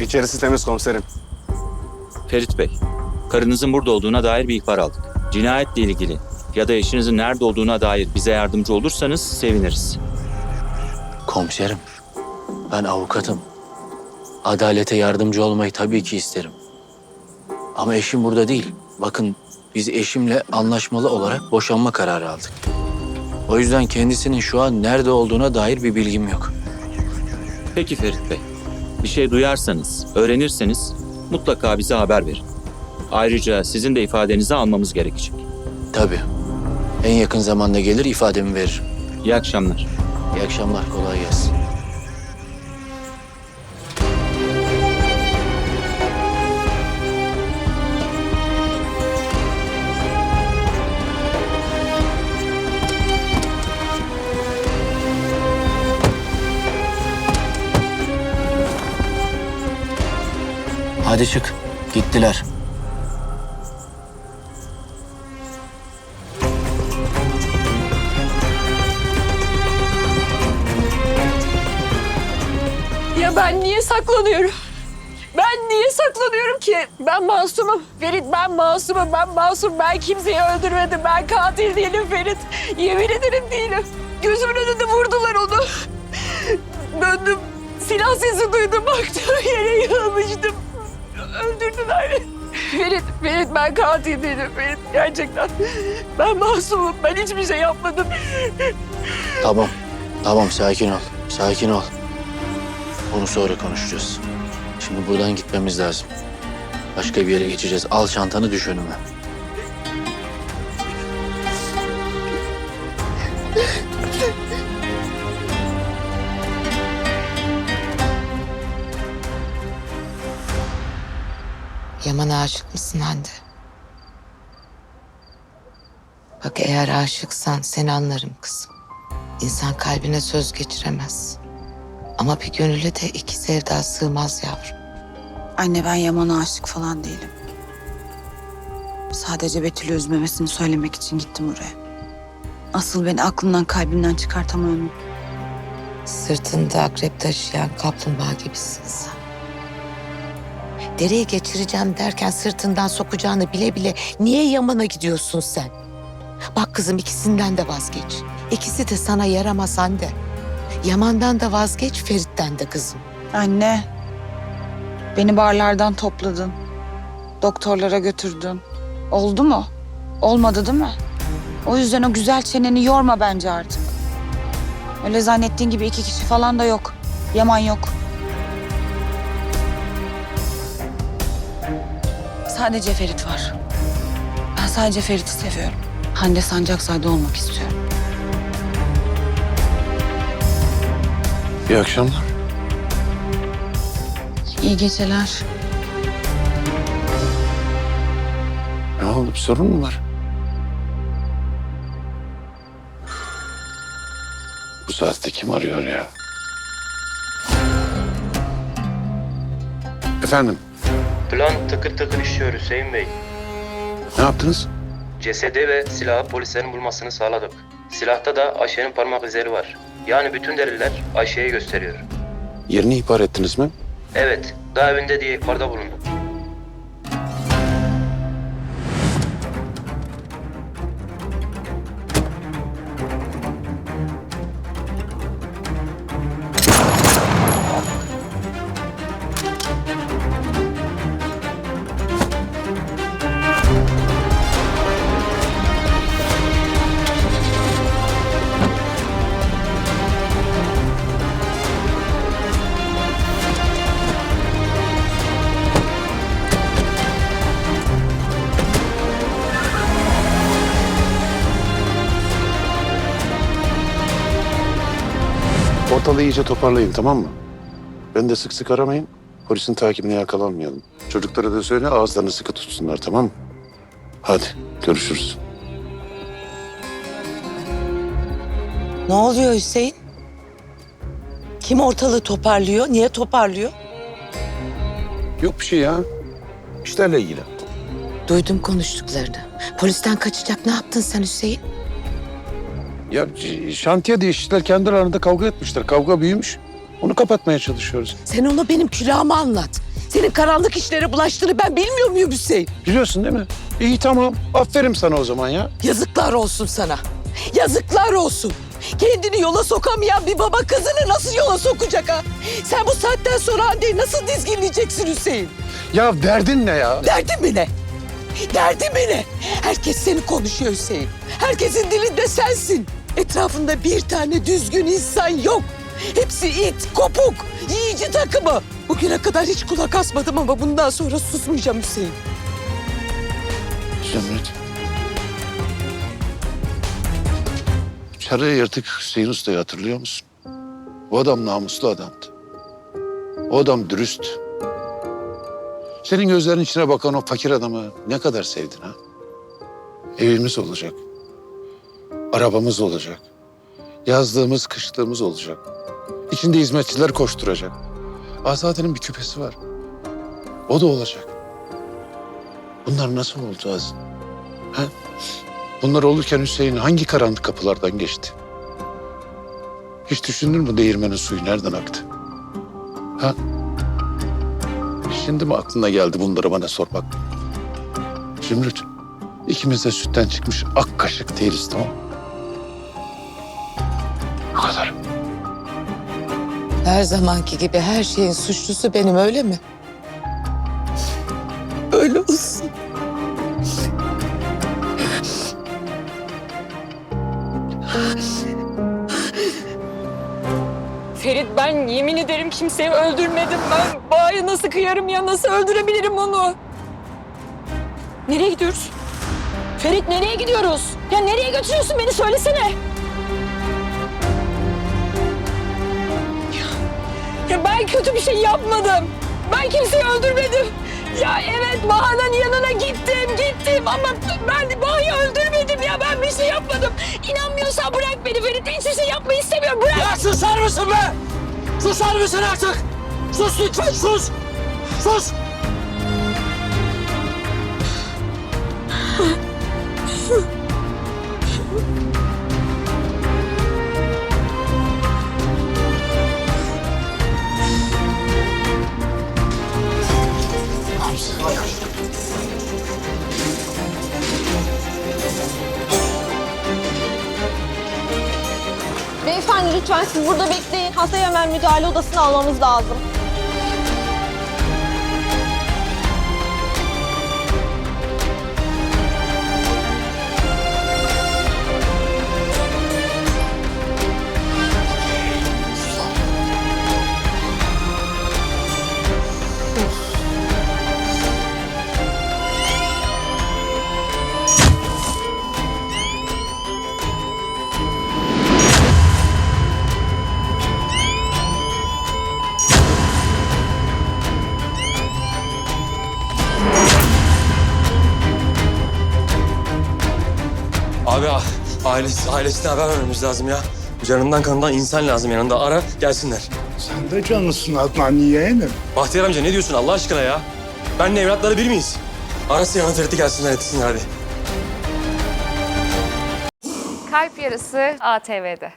İçerisi temiz komiserim. Ferit Bey, karınızın burada olduğuna dair bir ihbar aldık. Cinayetle ilgili ya da eşinizin nerede olduğuna dair bize yardımcı olursanız seviniriz. Komiserim, ben avukatım. Adalete yardımcı olmayı tabii ki isterim. Ama eşim burada değil. Bakın biz eşimle anlaşmalı olarak boşanma kararı aldık. O yüzden kendisinin şu an nerede olduğuna dair bir bilgim yok. Peki Ferit Bey, bir şey duyarsanız, öğrenirseniz mutlaka bize haber verin. Ayrıca sizin de ifadenizi almamız gerekecek. Tabii. En yakın zamanda gelir ifademi veririm. İyi akşamlar. İyi akşamlar, kolay gelsin. Hadi çık. Gittiler. Ya ben niye saklanıyorum? Ben niye saklanıyorum ki? Ben masumum. Ferit ben masumum. Ben masum. Ben kimseyi öldürmedim. Ben katil değilim Ferit. Yemin ederim değilim. Gözümün önünde vurdular onu. Döndüm. Silah sesi duydum. Baktım yere yığılmıştım. Öldürdüler. Ferit, Ferit ben katil değilim Ferit. Gerçekten. Ben masumum. Ben hiçbir şey yapmadım. Tamam. Tamam sakin ol. Sakin ol. Bunu sonra konuşacağız. Şimdi buradan gitmemiz lazım. Başka bir yere geçeceğiz. Al çantanı düş önüme. Yaman'a aşık mısın Hande? Bak eğer aşıksan seni anlarım kızım. İnsan kalbine söz geçiremez. Ama bir gönüle de iki sevda sığmaz yavrum. Anne ben Yaman'a aşık falan değilim. Sadece Betül'ü üzmemesini söylemek için gittim oraya. Asıl beni aklından kalbimden çıkartamıyorum. Sırtında akrep taşıyan kaplumbağa gibisin sen. Dereyi geçireceğim derken sırtından sokacağını bile bile niye Yaman'a gidiyorsun sen? Bak kızım ikisinden de vazgeç. İkisi de sana yaramaz Hande. Yaman'dan da vazgeç, Ferit'ten de kızım. Anne, beni barlardan topladın. Doktorlara götürdün. Oldu mu? Olmadı değil mi? O yüzden o güzel çeneni yorma bence artık. Öyle zannettiğin gibi iki kişi falan da yok. Yaman yok. Sadece Ferit var. Ben sadece Ferit'i seviyorum. Hande Sancakzade olmak istiyorum. İyi akşamlar. İyi geceler. Ne oldu? Bir sorun mu var? Bu saatte kim arıyor ya? Efendim, Plan tıkır tıkır işliyor Hüseyin Bey. ne yaptınız? Cesedi ve silahı polislerin bulmasını sağladık. Silahta da Ayşe'nin parmak izleri var. Yani bütün deliller Ayşe'yi gösteriyor. Yerini ihbar ettiniz mi? Evet, daha evinde diye ihbarda bulunduk. Ortalığı iyice toparlayın tamam mı? Ben de sık sık aramayın. Polisin takibine yakalanmayalım. Çocuklara da söyle ağızlarını sıkı tutsunlar tamam mı? Hadi görüşürüz. Ne oluyor Hüseyin? Kim ortalığı toparlıyor? Niye toparlıyor? Yok bir şey ya. İşlerle ilgili. Duydum konuştuklarını. Polisten kaçacak ne yaptın sen Hüseyin? Ya şantiyede işçiler kendi aralarında kavga etmişler. Kavga büyümüş. Onu kapatmaya çalışıyoruz. Sen onu benim külahıma anlat. Senin karanlık işlere bulaştığını ben bilmiyor muyum Hüseyin? Biliyorsun değil mi? İyi tamam. Aferin sana o zaman ya. Yazıklar olsun sana. Yazıklar olsun. Kendini yola sokamayan bir baba kızını nasıl yola sokacak ha? Sen bu saatten sonra Hande'yi nasıl dizginleyeceksin Hüseyin? Ya derdin ne ya? Derdin mi ne? Derdin mi ne? Herkes seni konuşuyor Hüseyin. Herkesin dilinde sensin. Etrafında bir tane düzgün insan yok. Hepsi it, kopuk, yiyici takımı. Bugüne kadar hiç kulak asmadım ama bundan sonra susmayacağım Hüseyin. Zümrüt. Çarı yırtık Hüseyin Usta'yı hatırlıyor musun? O adam namuslu adamdı. O adam dürüst. Senin gözlerinin içine bakan o fakir adamı ne kadar sevdin ha? Evimiz olacak. Arabamız olacak. Yazlığımız, kışlığımız olacak. İçinde hizmetçiler koşturacak. Azade'nin bir küpesi var. O da olacak. Bunlar nasıl Azim? Ha? Bunlar olurken Hüseyin hangi karanlık kapılardan geçti? Hiç düşündün mü değirmenin suyu nereden aktı? Ha? Şimdi mi aklına geldi bunları bana sormak? Zümrüt, ikimiz de sütten çıkmış ak kaşık değiliz tamam mı? Her zamanki gibi her şeyin suçlusu benim öyle mi? Öyle olsun. Ferit ben yemin ederim kimseyi öldürmedim. Ben Bağ'ı nasıl kıyarım ya nasıl öldürebilirim onu? Nereye gidiyoruz? Ferit nereye gidiyoruz? Ya nereye götürüyorsun beni söylesene. Ya ben kötü bir şey yapmadım. Ben kimseyi öldürmedim. Ya evet Baha'nın yanına gittim, gittim ama ben Baha'yı öldürmedim ya. Ben bir şey yapmadım. İnanmıyorsan bırak beni Ferit. Hiçbir şey yapmayı istemiyorum. Bırak. Ya susar mısın be? Susar mısın artık? Sus lütfen sus. Sus. Beyefendi lütfen siz burada bekleyin. Hastayı hemen müdahale odasına almamız lazım. Ailesi, ailesine haber vermemiz lazım ya. Canından kanından insan lazım yanında. Ara gelsinler. Sen de canlısın Adnan yeğenim. Bahtiyar amca ne diyorsun Allah aşkına ya? Benle evlatları bir miyiz? Arası yanı Ferit'i gelsinler etsinler hadi. Kalp Yarısı ATV'de.